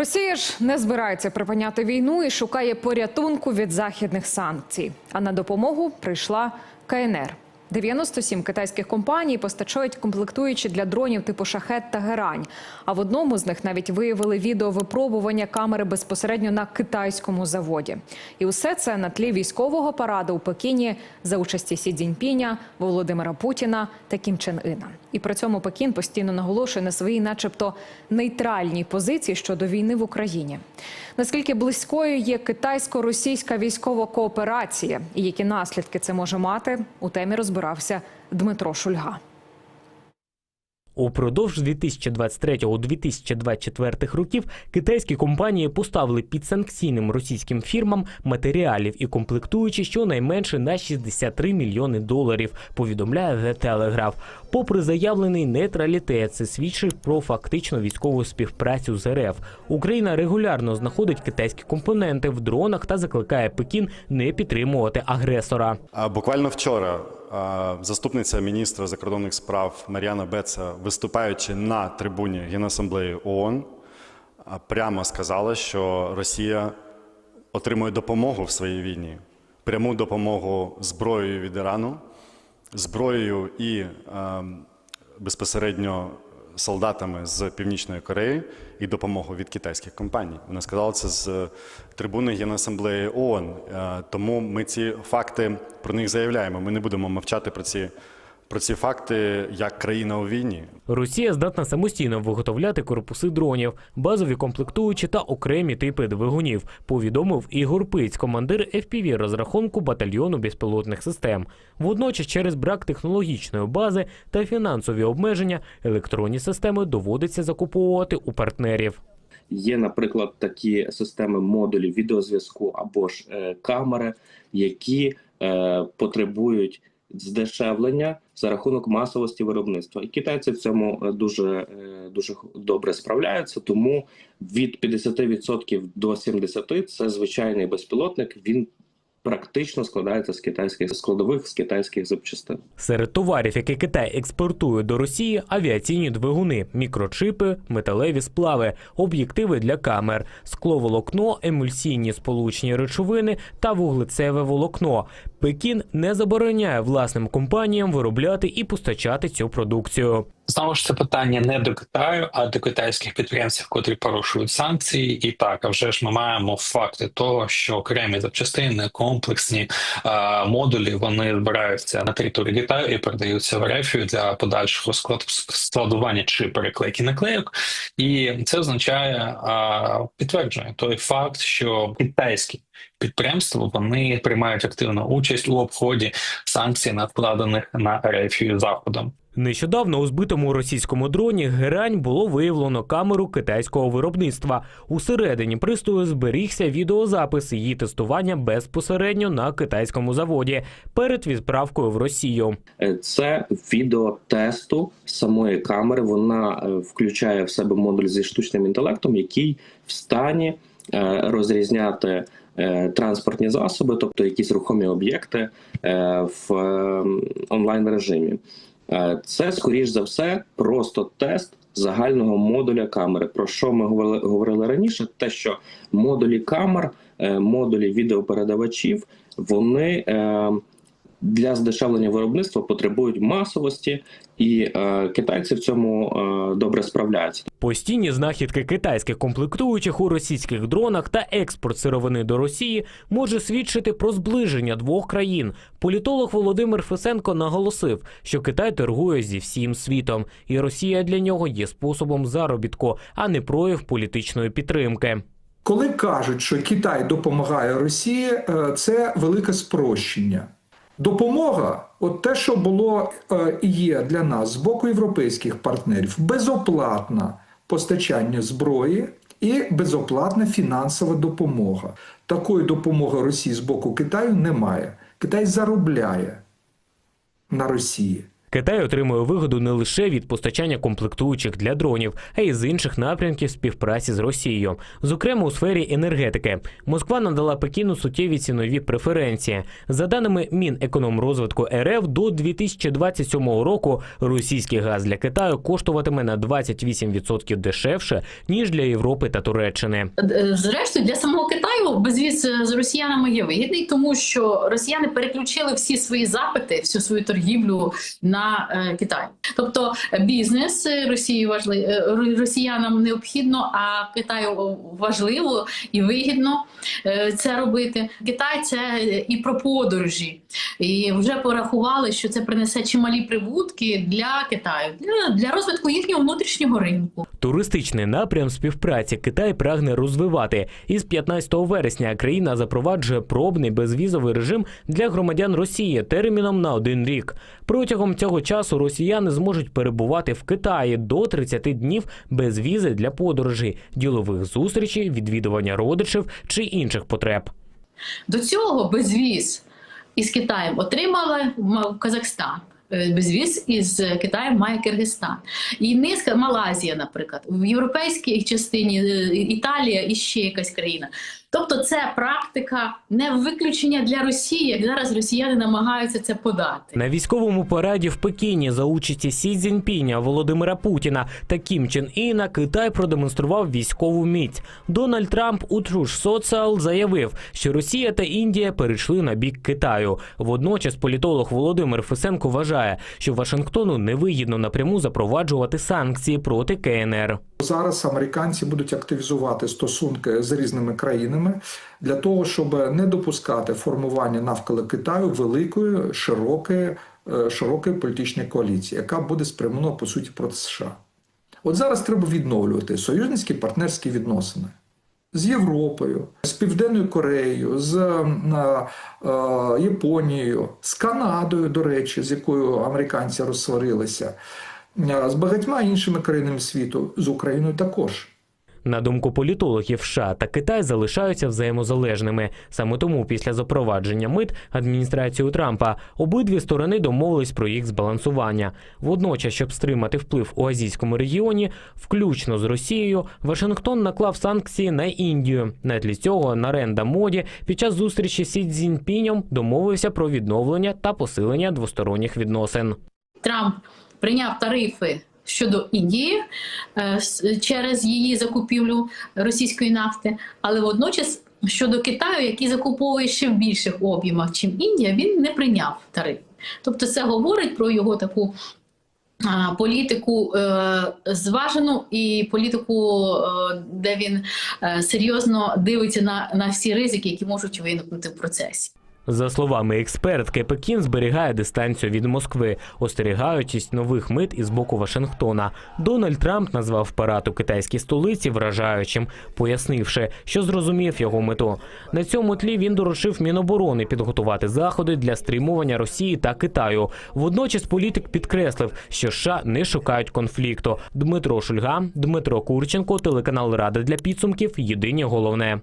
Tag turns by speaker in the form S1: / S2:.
S1: Росія ж не збирається припиняти війну і шукає порятунку від західних санкцій. А на допомогу прийшла КНР. 97 китайських компаній постачають комплектуючі для дронів типу шахет та герань. А в одному з них навіть виявили відео випробування камери безпосередньо на китайському заводі. І усе це на тлі військового параду у Пекіні за участі Сі Цзіньпіня, Володимира Путіна та Кім Чен Іна. І при цьому Пекін постійно наголошує на своїй, начебто, нейтральній позиції щодо війни в Україні. Наскільки близькою є китайсько-російська військова кооперація і які наслідки це може мати, у темі розбирався Дмитро Шульга.
S2: Упродовж 2023-2024 років китайські компанії поставили під санкційним російським фірмам матеріалів і комплектуючі щонайменше на 63 мільйони доларів. Повідомляє The Telegraph. Попри заявлений нейтралітет, це свідчить про фактично військову співпрацю з РФ. Україна регулярно знаходить китайські компоненти в дронах та закликає Пекін не підтримувати агресора.
S3: А Буквально вчора заступниця міністра закордонних справ Мар'яна Беца, виступаючи на трибуні Генасамблеї ООН, прямо сказала, що Росія отримує допомогу в своїй війні, пряму допомогу зброєю від Ірану, зброєю і безпосередньо солдатами з Північної Кореї і допомогу від китайських компаній. Вона сказала це з трибуни Генасамблеї ООН. Е, Тому ми ці факти про них заявляємо. Ми не будемо мовчати про ці, про ці факти як країна у війні.
S2: Росія здатна самостійно виготовляти корпуси дронів, базові комплектуючі та окремі типи двигунів, повідомив Ігор Пиць, командир FPV розрахунку батальйону безпілотних систем. Водночас, через брак технологічної бази та фінансові обмеження, електронні системи доводиться закуповувати у партнерів.
S4: Є, наприклад, такі системи модулів відеозв'язку або ж е, камери, які е, потребують здешевлення за рахунок масовості виробництва. І китайці в цьому е, дуже, е, дуже добре справляються. Тому від 50% до 70% – це звичайний безпілотник. Він практично складається з китайських складових, з китайських запчастин.
S2: Серед товарів, які Китай експортує до Росії, авіаційні двигуни, мікрочипи, металеві сплави, об'єктиви для камер, скловолокно, емульсійні сполучні речовини та вуглецеве волокно. Пекін не забороняє власним компаніям виробляти і постачати цю продукцію.
S5: Знову ж це питання не до Китаю, а до китайських підприємців, котрі порушують санкції. І так, а вже ж ми маємо факти того, що окремі запчастини, комплексні е, модулі вони збираються на території Китаю і передаються в Ерефію для подальшого склад складування чи переклейки наклейок. І це означає е, підтверджує той факт, що китайські підприємства вони приймають активну участь у обході санкцій, накладених на Ерефію заходом.
S2: Нещодавно у збитому російському дроні герань було виявлено камеру китайського виробництва. Усередині пристрою зберігся відеозапис її тестування безпосередньо на китайському заводі перед відправкою в Росію.
S4: Е, Це відео тесту самої камери. Вона е, включає в себе модуль зі штучним інтелектом, який в стані е, розрізняти транспортні засоби, тобто якісь рухомі об'єкти е, в онлайн режимі. Е, Це скоріш за все просто тест загального модуля камери. Про що ми говорили, раніше? Те, що модулі камер, е, модулі відеопередавачів, вони е, для здешевлення виробництва потребують масовості, і е, китайці в цьому е, добре справляються.
S2: Постійні знахідки китайських комплектуючих у російських дронах та експорт сировини до Росії може свідчити про зближення двох країн. Політолог Володимир Фесенко наголосив, що Китай торгує зі всім світом, і Росія для нього є способом заробітку, а не прояв політичної підтримки.
S6: Коли кажуть, що Китай допомагає Росії, е, це велике спрощення. Допомога, от те, що було е, і є для нас з боку європейських партнерів, безоплатне постачання зброї і безоплатна фінансова допомога. Такої допомоги Росії з боку Китаю немає. Китай заробляє на Росії.
S2: Китай отримує вигоду не лише від постачання комплектуючих для дронів, а й з інших напрямків співпраці з Росією, зокрема у сфері енергетики. Москва надала Пекіну суттєві цінові преференції. За даними Мінекономрозвитку РФ, до 2027 року російський газ для Китаю коштуватиме на 28% дешевше ніж для Європи та Туреччини.
S7: Е, Зрештою, для самого Китаю безвіз е, з росіянами є вигідний, тому що росіяни переключили всі свої запити, всю свою торгівлю на е, Китай. Тобто е, бізнес е, Росії важливий росіянам необхідно, а Китаю важливо і вигідно це робити. Китай це і про подорожі, і вже порахували, що це принесе чималі прибутки для Китаю для, для розвитку їхнього внутрішнього ринку.
S2: Туристичний напрям співпраці Китай прагне розвивати. Із 15 вересня країна запроваджує пробний безвізовий режим для громадян Росії терміном на один рік. Протягом цього часу росіяни зможуть перебувати в Китаї до 30 днів без візи для подорожей, ділових зустрічей, відвідування родичів чи інших потреб.
S7: До цього безвіз із Китаєм отримала в Казахстан. Безвіз із Китаєм має Киргизстан. І низка Малайзія, наприклад, в європейській частині е, Італія і ще якась країна. Тобто, це практика не виключення для Росії, як зараз росіяни намагаються це подати.
S2: На військовому параді в Пекіні за участі Сі Цзіньпіня, Володимира Путіна та Кім Чен Іна Китай продемонстрував військову міць. Дональд Трамп у Truth Social заявив, що Росія та Індія перейшли на бік Китаю. Водночас політолог Володимир Фесенко вважає, що Вашингтону невигідно напряму запроваджувати санкції проти КНР.
S6: Зараз американці будуть активізувати стосунки з різними країнами для того, щоб не допускати формування навколо Китаю великої, широкої, е, широкої політичної коаліції, яка буде спрямована по суті проти США. От зараз треба відновлювати союзницькі партнерські відносини з Європою, з Південною Кореєю, з е, Японією, з Канадою, до речі, з якою американці розсварилися, з багатьма іншими країнами світу, з Україною також.
S2: На думку політологів, США та Китай залишаються взаємозалежними. Саме тому, після запровадження мит адміністрацією Трампа, обидві сторони домовились про їх збалансування. Водночас, щоб стримати вплив у азійському регіоні, включно з Росією, Вашингтон наклав санкції на Індію. На тлі цього Наренда Моді під час зустрічі з Сі Цзіньпінем домовився про відновлення та посилення двосторонніх відносин.
S7: Трамп прийняв тарифи щодо Індії е, через її закупівлю російської нафти, але водночас щодо Китаю, який закуповує ще в більших об'ємах, чим Індія, він не прийняв тариф. Тобто, це говорить про його таку. Політику е, зважену і політику, е, де він е, серйозно дивиться на, на всі ризики, які можуть виникнути в процесі.
S2: За словами експертки, Пекін зберігає дистанцію від Москви, остерігаючись нових мит із боку Вашингтона. Дональд Трамп назвав парад у китайській столиці вражаючим, пояснивши, що зрозумів його мету. На цьому тлі він доручив Міноборони підготувати заходи для стримування Росії та Китаю. Водночас політик підкреслив, що США не шукають конфлікту. Дмитро Шульга, Дмитро Курченко, телеканал Рада для підсумків. Єдині головне.